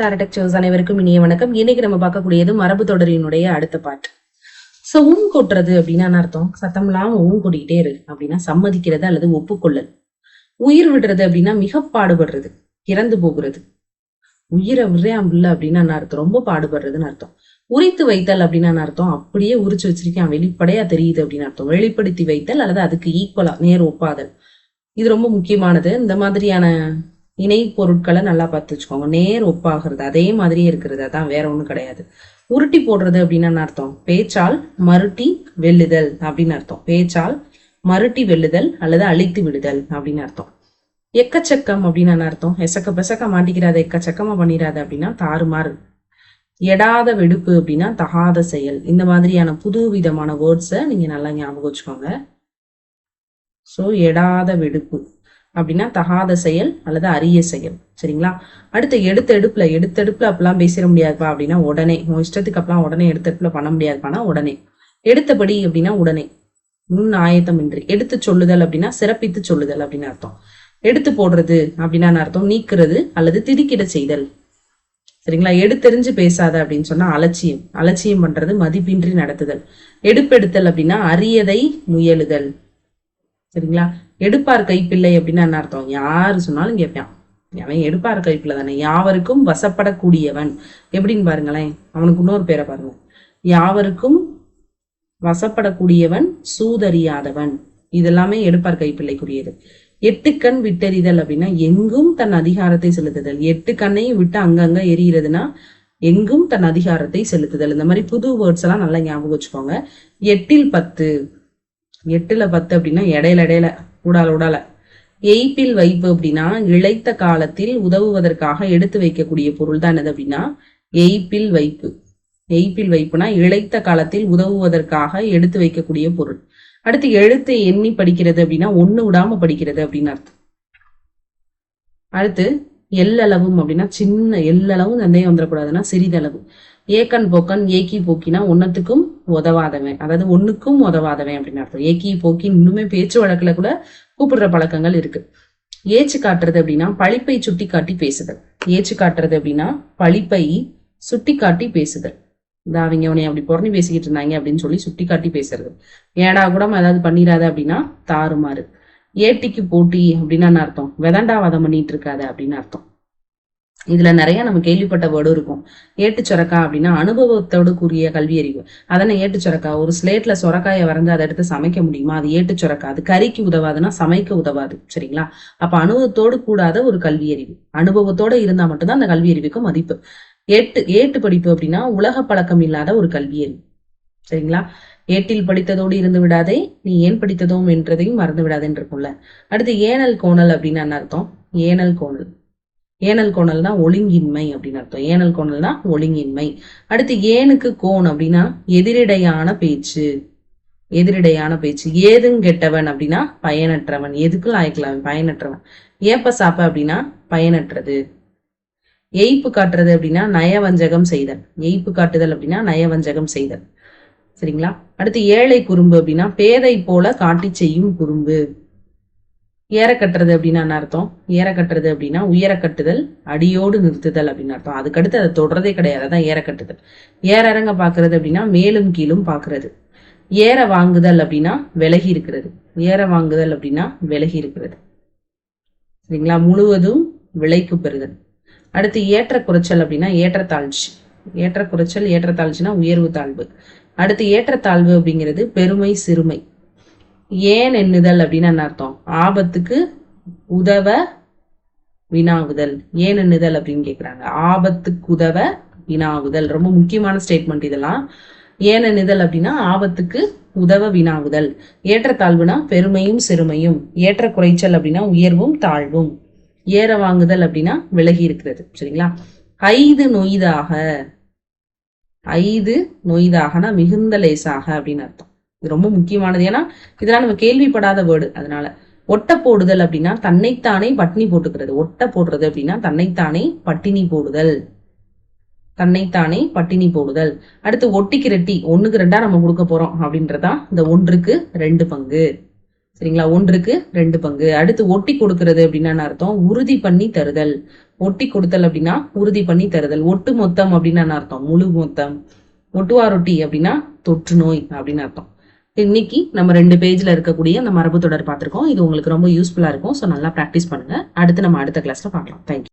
டாரடக்சர்ஸ் அனைவருக்கும் இனிய வணக்கம். இன்னைக்கு நம்ம பார்க்கக்கூடியது மரபு தொடரினுடைய அடுத்த பாட்டு. சோ ஊன் கொட்டுறது அப்படின்னா அர்த்தம்? சத்தம் இல்லாம ஊன் கொட்டிக்கிட்டே இரு அப்படின்னா சம்மதிக்கிறது அல்லது ஒப்புக்கொள்ளல். உயிர் விடுறது அப்படின்னா மிக பாடுபடுறது இறந்து போகிறது. உயிரை விடுறேன் அப்படின்னா என்ன அர்த்தம்? ரொம்ப பாடுபடுறதுன்னு அர்த்தம். உரித்து வைத்தல் அப்படின்னா அர்த்தம்? அப்படியே உரிச்சு வச்சிருக்கேன். வெளிப்படையா தெரியுது அப்படின்னு அர்த்தம். வெளிப்படுத்தி வைத்தல் அல்லது அதுக்கு ஈக்குவலா நேர் ஒப்பாதல். இது ரொம்ப முக்கியமானது. இந்த மாதிரியான இணை பொருட்களை நல்லா பார்த்து வச்சுக்கோங்க. நேர் ஒப்பாகிறது அதே மாதிரியே இருக்கிறது. அதான் வேற ஒன்றும் கிடையாது. உருட்டி போடுறது அப்படின்னு அர்த்தம்? பேச்சால் மருட்டி வெல்லுதல் அப்படின்னு அர்த்தம். பேச்சால் மருட்டி வெல்லுதல் அல்லது அழித்து விடுதல் அப்படின்னு அர்த்தம். எக்கச்சக்கம் அப்படின்னு அர்த்தம்? எசக்க பெசக்க மாட்டிக்கிறாத எக்கச்சக்கமா பண்ணிடாத அப்படின்னா தாறுமாறு. எடாத வெடுப்பு அப்படின்னா தகாத செயல். இந்த மாதிரியான புது விதமான வேர்ட்ஸை நீங்க நல்லா ஞாபகம் வச்சுக்கோங்க. சோ எடாத வெடுப்பு. அப்படின்னா தகாத செயல் அல்லது அரிய செயல். சரிங்களா? அடுத்து எடுத்தெடுப்புல எடுத்தெடுப்புல அப்பெல்லாம் பேசிட முடியாதுப்பா அப்படின்னா உடனே. உன் இஷ்டத்துக்கு அப்பெல்லாம் உடனே எடுத்தெடுப்புல பண்ண முடியாதுப்பானா? உடனே. எடுத்தபடி அப்படின்னா உடனே. முன் ஆயத்தமின்றி. எடுத்து சொல்லுதல் அப்படின்னா சிறப்பித்து சொல்லுதல் அப்படின்னு அர்த்தம். எடுத்து போடுறது அப்படின்னா அர்த்தம்? நீக்குறது அல்லது திடுக்கிட செய்தல். சரிங்களா? எடுத்தெறிஞ்சு பேசாத அப்படின்னு சொன்னா அலட்சியம். அலட்சியம் பண்றது மதிப்பின்றி நடத்துதல். எடுப்பெடுத்தல் அப்படின்னா அரியதை முயலுதல். சரிங்களா? எடுப்பார் கைப்பிள்ளை அப்படின்னா என்ன அர்த்தம்? யாரு சொன்னாலும் கேட்பான். அவன் எடுப்பார் கைப்பிள்ளை தானே யாவருக்கும் வசப்படக்கூடியவன். எப்படின்னு பாருங்களேன். அவனுக்கு இன்னொரு பேரை பாருங்க. யாவருக்கும் வசப்படக்கூடியவன் சூதறியாதவன். இதெல்லாமே எடுப்பார் கைப்பிள்ளைக்குரியது. எட்டு கண் விட்டறிதல் அப்படின்னா எங்கும் தன் அதிகாரத்தை செலுத்துதல். எட்டு கண்ணையும் விட்டு அங்கங்க எரியிறதுன்னா எங்கும் தன் அதிகாரத்தை செலுத்துதல். இந்த மாதிரி புது வேர்ட்ஸ் எல்லாம் நல்லா ஞாபகம் வச்சுக்கோங்க. எட்டில் பத்து. எட்டுல பத்து அப்படின்னா இடையில இடையில. உடால உடால. எய்ப்பில் வைப்பு அப்படின்னா இழைத்த காலத்தில் உதவுவதற்காக எடுத்து வைக்கக்கூடிய பொருள் தான் என்னது அப்படின்னா எய்ப்பில் வைப்பு. எய்ப்பில் வைப்புனா இழைத்த காலத்தில் உதவுவதற்காக எடுத்து வைக்கக்கூடிய பொருள். அடுத்து எழுத்து எண்ணி படிக்கிறது அப்படின்னா ஒண்ணு விடாம படிக்கிறது அப்படின்னு அர்த்தம். அடுத்து எல்லளவும் அப்படின்னா சின்ன எல்லளவும் சந்தேகம் வந்துடக்கூடாதுன்னா சிறிதளவு. ஏக்கன் போக்கன் ஏக்கி போக்கினா ஒன்னத்துக்கும் உதவாதவன். அதாவது ஒண்ணுக்கும் உதவாதவன் அப்படின்னு அர்த்தம். ஏக்கி போக்கி இன்னுமே பேச்சு வழக்குல கூட கூப்பிடுற பழக்கங்கள் இருக்கு. ஏச்சு காட்டுறது அப்படின்னா பழிப்பை சுட்டி காட்டி பேசுதல். ஏச்சு காட்டுறது அப்படின்னா பழிப்பை சுட்டி காட்டி பேசுதல். இந்த அவங்க உனைய அப்படி புறணி பேசிக்கிட்டு இருந்தாங்க அப்படின்னு சொல்லி சுட்டி காட்டி பேசுறது. ஏடா கூட ஏதாவது பண்ணிடாத அப்படின்னா தாறுமாறு. ஏட்டிக்கு போட்டி அப்படின்னு என்ன அர்த்தம். வெதண்டாவாதம் பண்ணிட்டு இருக்காத அப்படின்னு அர்த்தம். இதுல நிறைய நம்ம கேள்விப்பட்ட வேர்டும் இருக்கும். ஏட்டு சொரக்கா அப்படின்னா அனுபவத்தோடு கூடிய கல்வி அறிவு அதனை ஏட்டு சொரக்கா ஒரு ஸ்லேட்ல சொரக்காயை வரைஞ்சு அதை எடுத்து சமைக்க முடியுமா? அது ஏட்டு சொரக்கா. அது கறிக்கு உதவாதுன்னா சமைக்க உதவாது. சரிங்களா? அப்ப அனுபவத்தோடு கூடாத ஒரு கல்வி அறிவு அனுபவத்தோட இருந்தா மட்டும்தான் அந்த கல்வி அறிவுக்கு மதிப்பு. ஏட்டு ஏட்டு படிப்பு அப்படின்னா உலக பழக்கம் இல்லாத ஒரு கல்வி அறிவு சரிங்களா? ஏட்டில் படித்ததோடு இருந்து விடாதே நீ ஏன் படித்ததோம் என்றதையும் மறந்து விடாதேன்னு இருக்கும்ல அடுத்து ஏனல் கோணல் அப்படின்னு என்ன அர்த்தம்? ஏனல் கோணல். ஏனல் கோணல்னா ஒழுங்கின்மை அப்படின்னு அர்த்தம். ஏனல் கோணல்னா ஒழுங்கின்மை. அடுத்து ஏனுக்கு கோன் அப்படின்னா எதிரிடையான பேச்சு. எதிரிடையான பேச்சு. ஏதும் கெட்டவன் அப்படின்னா பயனற்றவன். எதுக்கும் லாய்க்கலாம் பயனற்றவன். ஏப்ப சாப்ப அப்படின்னா பயனற்றது. எய்ப்பு காட்டுறது அப்படின்னா நயவஞ்சகம் செய்தல். எய்ப்பு காட்டுதல் அப்படின்னா நயவஞ்சகம் செய்தல். சரிங்களா? அடுத்து ஏழை குறும்பு அப்படின்னா பேதை போல காட்டி செய்யும் குறும்பு. ஏற கட்டுறது அப்படின்னா என்ன அர்த்தம்? ஏற கட்டுறது அப்படின்னா உயர கட்டுதல் அடியோடு நிறுத்துதல் அப்படின்னு அர்த்தம். அதுக்கடுத்து அதை தொடரதே கிடையாது. அதான் ஏற கட்டுதல். ஏற இறங்க பாக்குறது அப்படின்னா மேலும் கீழும் பாக்குறது ஏற வாங்குதல் அப்படின்னா விலகி இருக்கிறது. ஏற வாங்குதல் அப்படின்னா விலகி இருக்கிறது. சரிங்களா? முழுவதும் விலைக்கு பெறுதல். அடுத்து ஏற்ற குறைச்சல் அப்படின்னா ஏற்றத்தாழ்ச்சி. ஏற்ற குறைச்சல் ஏற்றத்தாழ்ச்சினா உயர்வு தாழ்வு. அடுத்து ஏற்றத்தாழ்வு அப்படிங்கிறது பெருமை சிறுமை. ஏன் எண்ணுதல் அப்படின்னு என்ன அர்த்தம்? ஆபத்துக்கு உதவ வினாவுதல். ஏன் எண்ணுதல் அப்படின்னு கேட்குறாங்க ஆபத்துக்கு உதவ வினாவுதல். ரொம்ப முக்கியமான ஸ்டேட்மெண்ட் இதெல்லாம். ஏன் எண்ணுதல் அப்படின்னா ஆபத்துக்கு உதவ வினாவுதல். ஏற்றத்தாழ்வுனா பெருமையும் சிறுமையும். ஏற்ற குறைச்சல் அப்படின்னா உயர்வும் தாழ்வும். ஏற வாங்குதல் அப்படின்னா விலகி இருக்கிறது. சரிங்களா? ஐந்து நொய்தாக. ஐது நொய்தாகனா மிகுந்த லேசாக அப்படின்னு அர்த்தம். இது ரொம்ப முக்கியமானது. ஏன்னா இதெல்லாம் நம்ம கேள்விப்படாத வேர்டு அதனால. ஒட்ட போடுதல் அப்படின்னா தன்னைத்தானே பட்டினி போட்டுக்கிறது. ஒட்ட போடுறது அப்படின்னா தன்னைத்தானே பட்டினி போடுதல். தன்னைத்தானே பட்டினி போடுதல். அடுத்து ஒட்டிக்கு ரெட்டி ஒண்ணுக்கு ரெண்டா நம்ம கொடுக்க போறோம் அப்படின்றதா இந்த ஒன்றுக்கு ரெண்டு பங்கு. சரிங்களா? ஒன்றுக்கு ரெண்டு பங்கு. அடுத்து ஒட்டி கொடுக்கறது அப்படின்னா அர்த்தம் உறுதி பண்ணி தருதல். ஒட்டி கொடுத்தல் அப்படின்னா உறுதி பண்ணி தருதல். ஒட்டு மொத்தம் அப்படின்னா அர்த்தம். முழு மொத்தம். ஒட்டுவாரொட்டி அப்படின்னா தொற்று நோய் அப்படின்னு அர்த்தம். இன்னைக்கு நம்ம ரெண்டு பேஜ்ல இருக்கக்கூடிய அந்த மரபு தொடர் பார்த்துருக்கோம். இது உங்களுக்கு ரொம்ப யூஸ்ஃபுல்லா இருக்கும். ஸோ நல்லா ப்ராக்டிஸ் பண்ணுங்க. அடுத்து நம்ம அடுத்த கிளாஸ்ல பார்க்கலாம். தேங்க்யூ